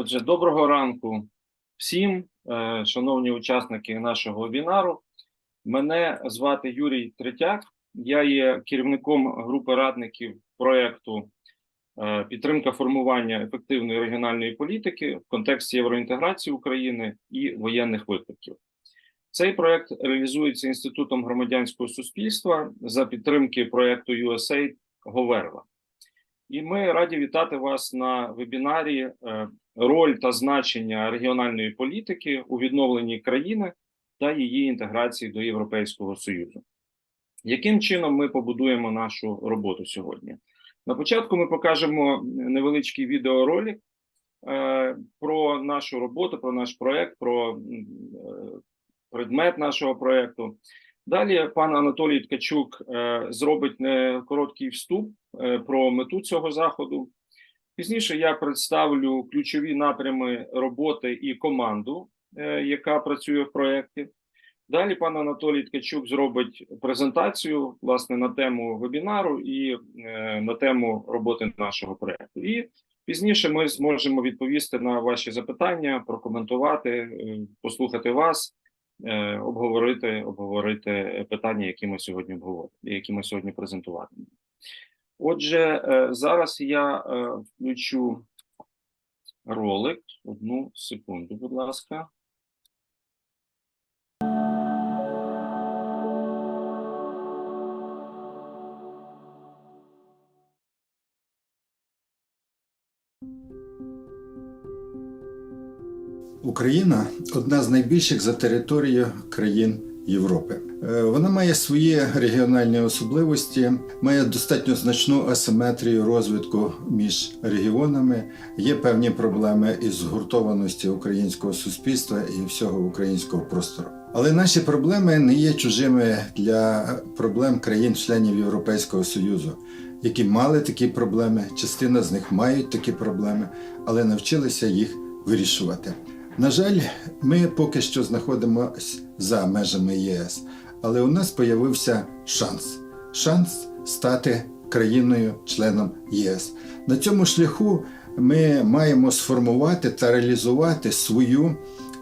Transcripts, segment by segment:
Отже, доброго ранку всім, е, шановні учасники нашого вебінару. Мене звати Юрій Третяк. Я є керівником групи радників проєкту е, підтримка формування ефективної регіональної політики в контексті євроінтеграції України і воєнних викликів. Цей проєкт реалізується інститутом громадянського суспільства за підтримки проєкту USAID Говерла. І ми раді вітати вас на вебінарі е, роль та значення регіональної політики у відновленні країни та її інтеграції до Європейського Союзу. Яким чином ми побудуємо нашу роботу сьогодні? На початку ми покажемо невеличкий відеоролик е, про нашу роботу, про наш проект, про е, предмет нашого проекту. Далі пан Анатолій Ткачук е, зробить не короткий вступ е, про мету цього заходу. Пізніше я представлю ключові напрями роботи і команду, е, яка працює в проєкті. Далі пан Анатолій Ткачук зробить презентацію власне на тему вебінару і на тему роботи нашого проєкту. І пізніше ми зможемо відповісти на ваші запитання, прокоментувати, послухати вас, обговорити, обговорити питання, які ми сьогодні обговоримо, які ми сьогодні презентуватимемо. Отже, е, зараз я е, включу ролик. Одну секунду, будь ласка. Україна одна з найбільших за територією країн Європи. Е, Вона має свої регіональні особливості, має достатньо значну асиметрію розвитку між регіонами. Є певні проблеми із згуртованості українського суспільства і всього українського простору. Але наші проблеми не є чужими для проблем країн-членів Європейського Союзу, які мали такі проблеми. Частина з них мають такі проблеми, але навчилися їх вирішувати. На жаль, ми поки що знаходимося за межами ЄС, але у нас з'явився шанс шанс стати країною-членом ЄС. На цьому шляху ми маємо сформувати та реалізувати свою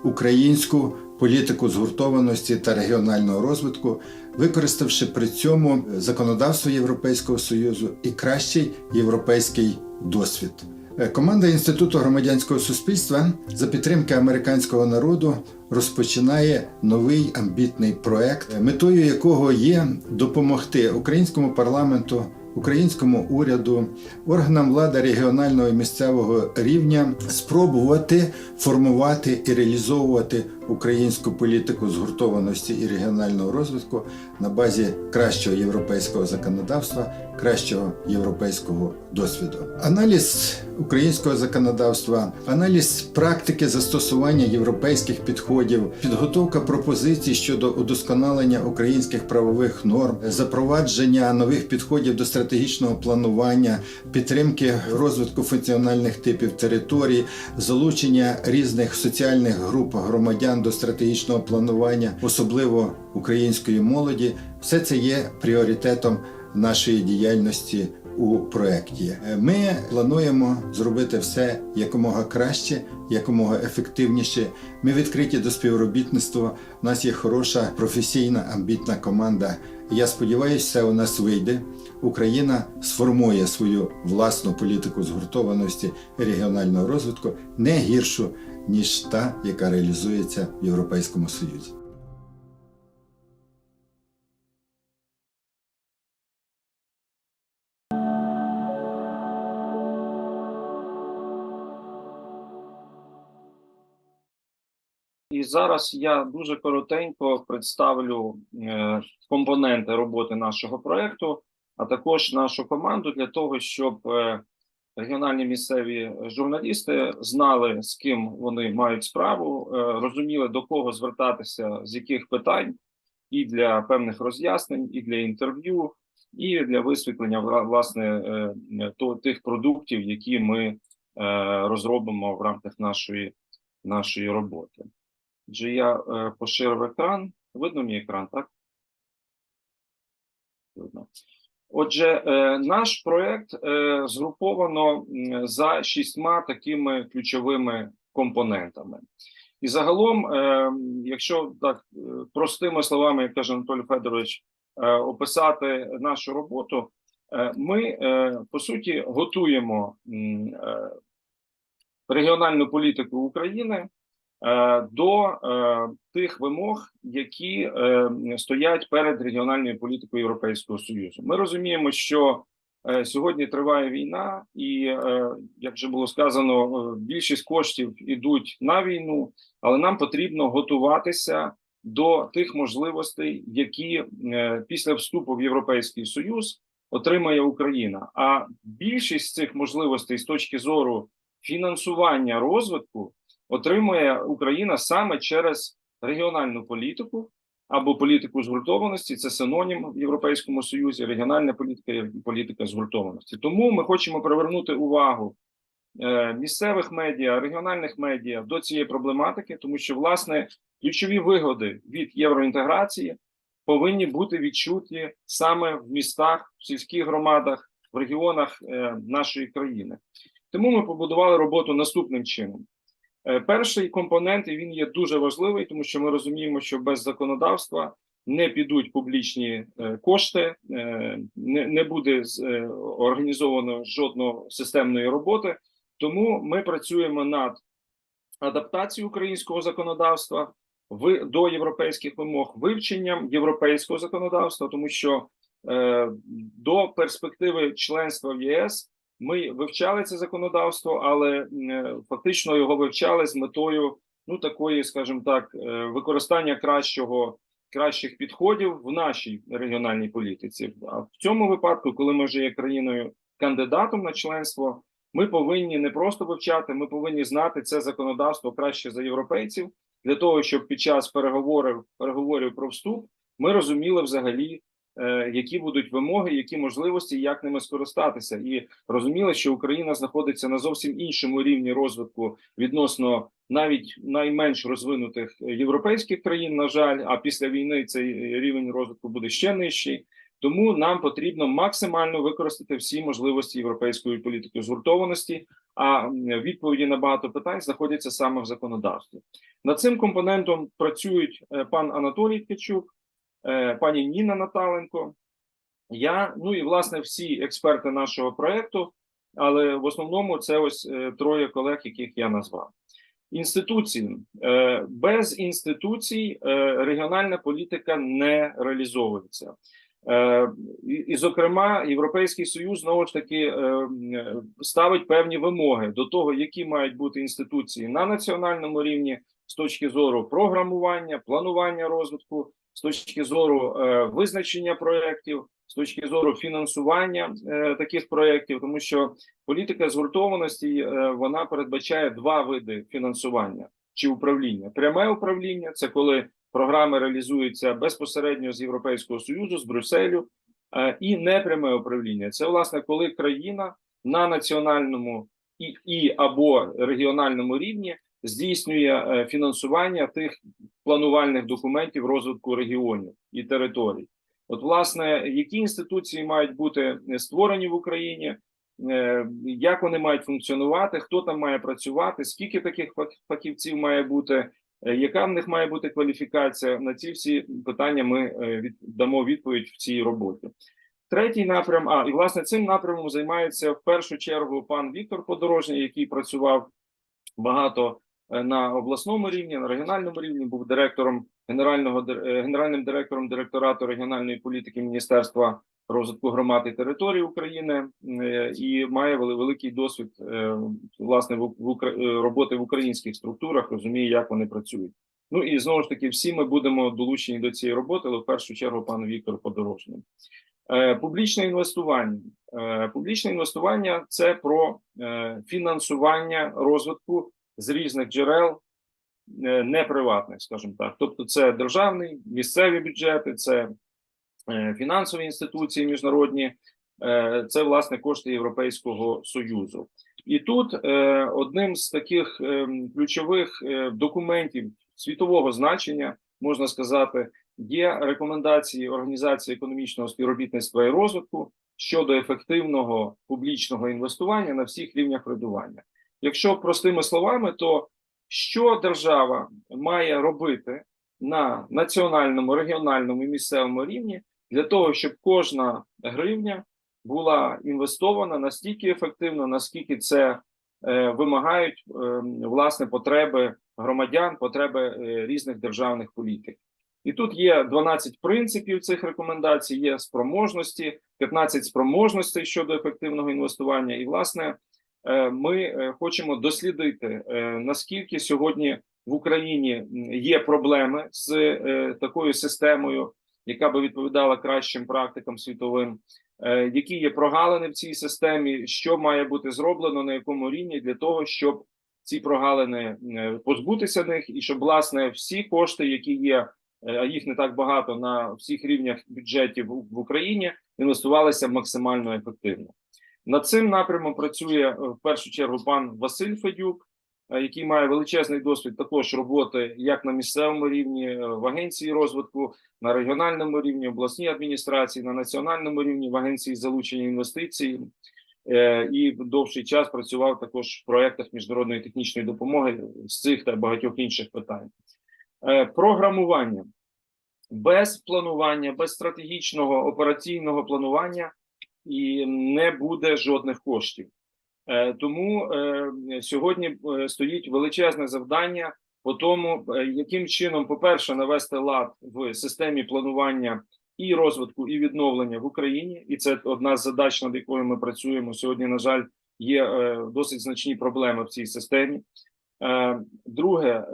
українську політику згуртованості та регіонального розвитку, використавши при цьому законодавство Європейського Союзу і кращий європейський досвід. Е, Команда Інституту громадянського суспільства за підтримки американського народу розпочинає новий амбітний проект, е, метою якого є допомогти українському парламенту, українському уряду, органам влади регіонального і місцевого рівня спробувати формувати і реалізовувати українську політику згуртованості і регіонального розвитку на базі кращого європейського законодавства, кращого європейського досвіду. Аналіз українського законодавства, аналіз практики застосування європейських підходів, підготовка пропозицій щодо удосконалення українських правових норм, запровадження нових підходів до стратегічного планування, підтримки розвитку функціональних типів територій, залучення різних соціальних груп громадян до стратегічного планування, особливо української молоді, все це є пріоритетом нашої діяльності у проєкті. Ми плануємо зробити все якомога краще, якомога ефективніше. Ми відкриті до співробітництва. У нас є хороша професійна амбітна команда. Я сподіваюся, все у нас вийде. Україна сформує свою власну політику згуртованості регіонального розвитку не гіршу ніж та, яка реалізується в Європейському Союзі. І зараз я дуже коротенько представлю е, компоненти роботи нашого проекту, а також нашу команду для того, щоб е, регіональні місцеві журналісти знали, з ким вони мають справу, е, розуміли до кого звертатися, з яких питань, і для певних роз'яснень, і для інтерв'ю, і для висвітлення власне е, то тих продуктів, які ми е, розробимо в рамках нашої, нашої роботи. Отже, я поширив екран. Видно мій екран, так? Видно. Отже, е, наш проект е, згруповано за шістьма такими ключовими компонентами. І загалом, е, якщо так простими словами, як каже Анатолій Федорович, описати нашу роботу, ми по суті готуємо регіональну політику України до е, тих вимог, які е, стоять перед регіональною політикою Європейського Союзу. Ми розуміємо, що е, сьогодні триває війна, і е, як вже було сказано, е, більшість коштів ідуть на війну, але нам потрібно готуватися до тих можливостей, які е, після вступу в Європейський Союз отримає Україна. А більшість цих можливостей з точки зору фінансування розвитку отримує Україна саме через регіональну політику або політику згуртованості. Це синонім в Європейському Союзі, регіональна політика і політика згуртованості. Тому ми хочемо привернути увагу е, місцевих медіа, регіональних медіа до цієї проблематики, тому що власне ключові вигоди від євроінтеграції повинні бути відчуті саме в містах, в сільських громадах, в регіонах е, нашої країни. Тому ми побудували роботу наступним чином. Е, Перший компонент і він є дуже важливий, тому що ми розуміємо, що без законодавства не підуть публічні е, кошти, е, не, буде організовано жодної системної роботи. Тому ми працюємо над адаптацією українського законодавства в, до європейських вимог, вивченням європейського законодавства, тому що до перспективи членства в ЄС ми вивчали це законодавство, але е, фактично його вивчали з метою ну такої, скажімо так, е, використання кращого кращих підходів в нашій регіональній політиці. А в цьому випадку, коли ми вже є країною кандидатом на членство, ми повинні не просто вивчати, ми повинні знати це законодавство краще за європейців для того, щоб під час переговорів переговорів про вступ ми розуміли взагалі, які будуть вимоги, які можливості, як ними скористатися, і розуміли, що Україна знаходиться на зовсім іншому рівні розвитку відносно навіть найменш розвинутих європейських країн. На жаль, а після війни цей рівень розвитку буде ще нижчий. Тому нам потрібно максимально використати всі можливості європейської політики згуртованості. А відповіді на багато питань знаходяться саме в законодавстві. Над цим компонентом працюють е, пан Анатолій Ткачук, е, пані Ніна Наталенко, я, ну і власне всі експерти нашого проекту, але в основному це ось е, троє колег, яких я назвав. Інституції Е, без інституцій е, регіональна політика не реалізовується. Е, І, зокрема, Європейський Союз знову ж таки е, ставить певні вимоги до того, які мають бути інституції на національному рівні з точки зору програмування, планування розвитку, з точки зору е, визначення проєктів, з точки зору фінансування е, таких проєктів, тому що політика згуртованості е, вона передбачає два види фінансування чи управління: пряме управління це коли програми реалізуються безпосередньо з Європейського союзу, з Брюсселю, і непряме управління це власне коли країна на національному і, і або регіональному рівні здійснює е, фінансування тих планувальних документів розвитку регіонів і територій. От, власне, які інституції мають бути створені в Україні, е, як вони мають функціонувати, хто там має працювати, скільки таких фах- фахівців має бути, е, яка в них має бути кваліфікація? На ці всі питання ми е, від- дамо відповідь в цій роботі. Третій напрям, а і власне цим напрямом займається в першу чергу пан Віктор Подорожній, який працював багато е, на обласному рівні, на регіональному рівні, був директором генерального е, генеральним директором директорату регіональної політики Міністерства розвитку громад і територій України е, і має великий досвід е, власне в е, роботи в українських структурах, розуміє, як вони працюють. Ну і знову ж таки, всі ми будемо долучені до цієї роботи, але в першу чергу пан Віктор Подорожній. Е, Публічне інвестування. Е, Публічне інвестування це про е, фінансування розвитку з різних джерел, е, неприватних, скажімо так. Тобто, це державний, місцеві бюджети, це е, фінансові інституції міжнародні, е, це власне кошти Європейського союзу. І тут одним з таких ключових документів світового значення можна сказати є рекомендації Організації економічного співробітництва і розвитку, щодо ефективного публічного інвестування на всіх рівнях врядування. Якщо простими словами, то що держава має робити на національному, регіональному і місцевому рівні для того, щоб кожна гривня була інвестована настільки ефективно, наскільки це е, вимагають е, власне потреби громадян, потреби е, різних державних політик. І тут є 12 принципів цих рекомендацій, є спроможності, 15 спроможностей щодо ефективного інвестування. І, власне, ми е, хочемо дослідити, е, наскільки сьогодні в Україні є проблеми з е, такою системою, яка би відповідала кращим практикам світовим, е, які є прогалини в цій системі, що має бути зроблено на якому рівні для того, щоб ці прогалини е, позбутися них, і щоб власне всі кошти, які є, е, а їх не так багато на всіх рівнях бюджетів в Україні, інвестувалися максимально ефективно. Над цим напрямом працює е, в першу чергу пан Василь Федюк, е, який має величезний досвід також роботи як на місцевому рівні, е, в агенції розвитку, на регіональному рівні, обласній адміністрації, на національному рівні в агенції залучення інвестицій. І довший час працював також в проєктах міжнародної технічної допомоги з цих та багатьох інших питань. Програмування без планування, без стратегічного операційного планування і не буде жодних коштів. Е, Тому е, сьогодні е, стоїть величезне завдання по тому, яким чином, по-перше, навести лад в системі планування і розвитку, і відновлення в Україні, і це одна з задач, над якою ми працюємо сьогодні. На жаль, є досить значні проблеми в цій системі. Друге,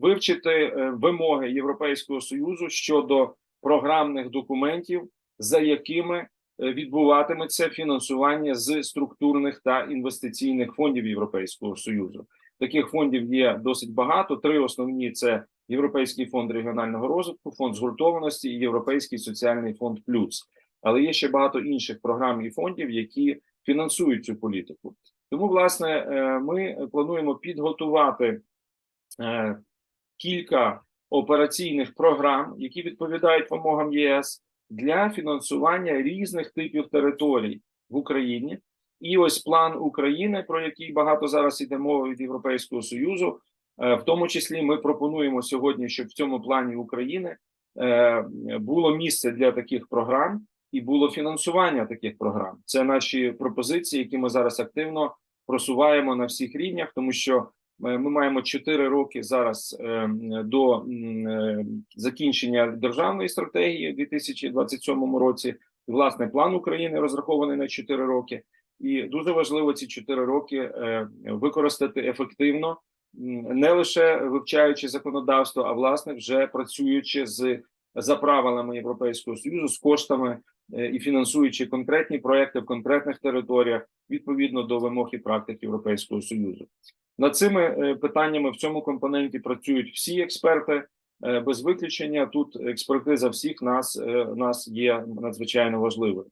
вивчити вимоги Європейського союзу щодо програмних документів, за якими відбуватиметься фінансування з структурних та інвестиційних фондів Європейського союзу. Таких фондів є досить багато. Три основні це Європейський фонд регіонального розвитку, фонд згуртованості і Європейський соціальний фонд Плюс. Але є ще багато інших програм і фондів, які фінансують цю політику. Тому, власне, е, ми плануємо підготувати е, кілька операційних програм, які відповідають вимогам ЄС для фінансування різних типів територій в Україні. І ось план України, про який багато зараз йде мова від Європейського союзу. Е, В тому числі ми пропонуємо сьогодні, щоб в цьому плані України е, було місце для таких програм і було фінансування таких програм. Це наші пропозиції, які ми зараз активно просуваємо на всіх рівнях, тому що ми маємо 4 роки зараз е, до е, закінчення державної стратегії у 2027 році. Власне, план України розрахований на 4 роки, і дуже важливо ці 4 роки е, використати ефективно, не лише вивчаючи законодавство, а власне вже працюючи з за правилами Європейського союзу з коштами е, і фінансуючи конкретні проекти в конкретних територіях відповідно до вимог і практик Європейського союзу. Над цими е, питаннями в цьому компоненті працюють всі експерти е, без виключення. Тут експертиза всіх нас, е, нас є надзвичайно важливою.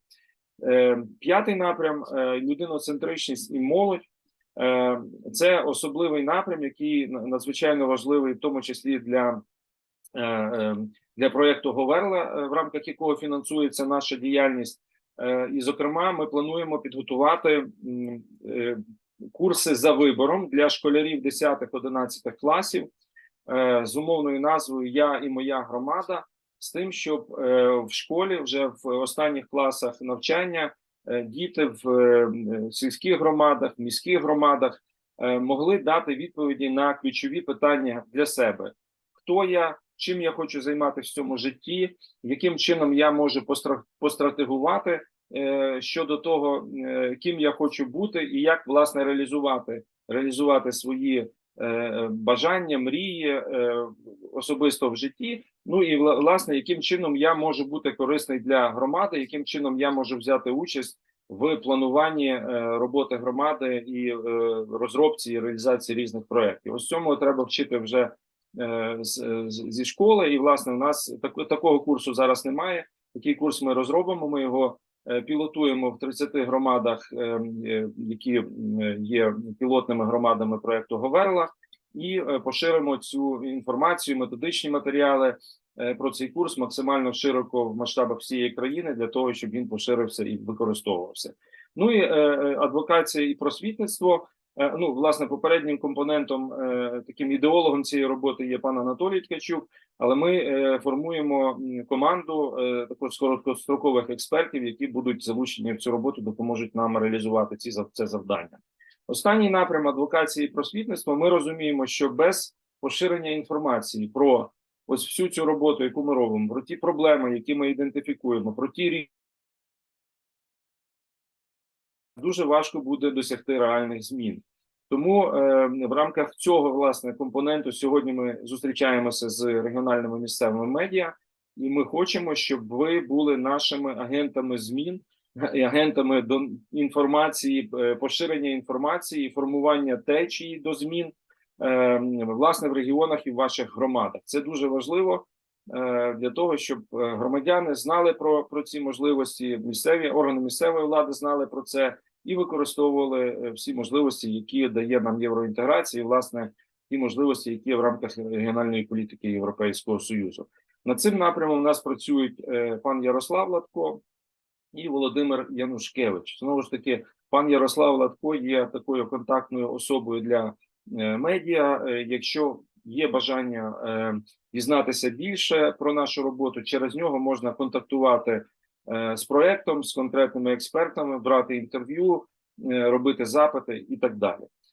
П'ятий напрям людиноцентричність і молодь. Це особливий напрям, який надзвичайно важливий, в тому числі для, для проєкту Говерла, в рамках якого фінансується наша діяльність. І, зокрема, ми плануємо підготувати курси за вибором для школярів 10-11 класів е, з умовною назвою Я і моя громада, з тим, щоб е, в школі вже в останніх класах навчання е, діти в сільських громадах, міських громадах могли дати відповіді на ключові питання для себе: хто я, чим я хочу займатися в цьому житті, яким чином я можу постра- постратегувати щодо того, е, ким я хочу бути, і як власне реалізувати, реалізувати свої е, бажання, мрії е, особисто в житті. Ну і власне, яким чином я можу бути корисний для громади, яким чином я можу взяти участь в плануванні е, роботи громади і е, розробці і реалізації різних проєктів. Ось цьому треба вчити вже е, зі школи. І власне, у нас такого курсу зараз немає. Такий курс ми розробимо. Ми його е, пілотуємо в 30 громадах, е, е, які є пілотними громадами проекту Говерла. і е, поширимо цю інформацію, методичні матеріали е, про цей курс максимально широко в масштабах всієї країни для того, щоб він поширився і використовувався. Ну і е, е, адвокація і просвітництво. Е, Ну, власне, попереднім компонентом, е, таким ідеологом цієї роботи є пан Анатолій Ткачук. Але ми е, формуємо команду також короткострокових експертів, які будуть залучені в цю роботу, допоможуть нам реалізувати ці це завдання. Останній напрям адвокації і просвітництва. Ми розуміємо, що без поширення інформації про ось всю цю роботу, яку ми робимо, про ті проблеми, які ми ідентифікуємо, про ті дуже важко буде досягти реальних змін. Тому е, в рамках цього власне компоненту сьогодні ми зустрічаємося з регіональними місцевими медіа, і ми хочемо, щоб ви були нашими агентами змін агентами до інформації, е, поширення інформації, формування течії до змін е, власне в регіонах і в ваших громадах. Це дуже важливо е, для того, щоб е, громадяни знали про, про ці можливості. Місцеві органи місцевої влади знали про це і використовували е, всі можливості, які дає нам євроінтеграція, і, власне, ті можливості, які є в рамках регіональної політики Європейського союзу. Над цим напрямом у нас працюють е, пан Ярослав Латко і Володимир Янушкевич. Знову ж таки, пан Ярослав Латко є такою контактною особою для е, медіа. Якщо є бажання дізнатися більше про нашу роботу, через нього можна контактувати з проектом, з конкретними експертами, брати інтерв'ю, е, робити запити і так далі.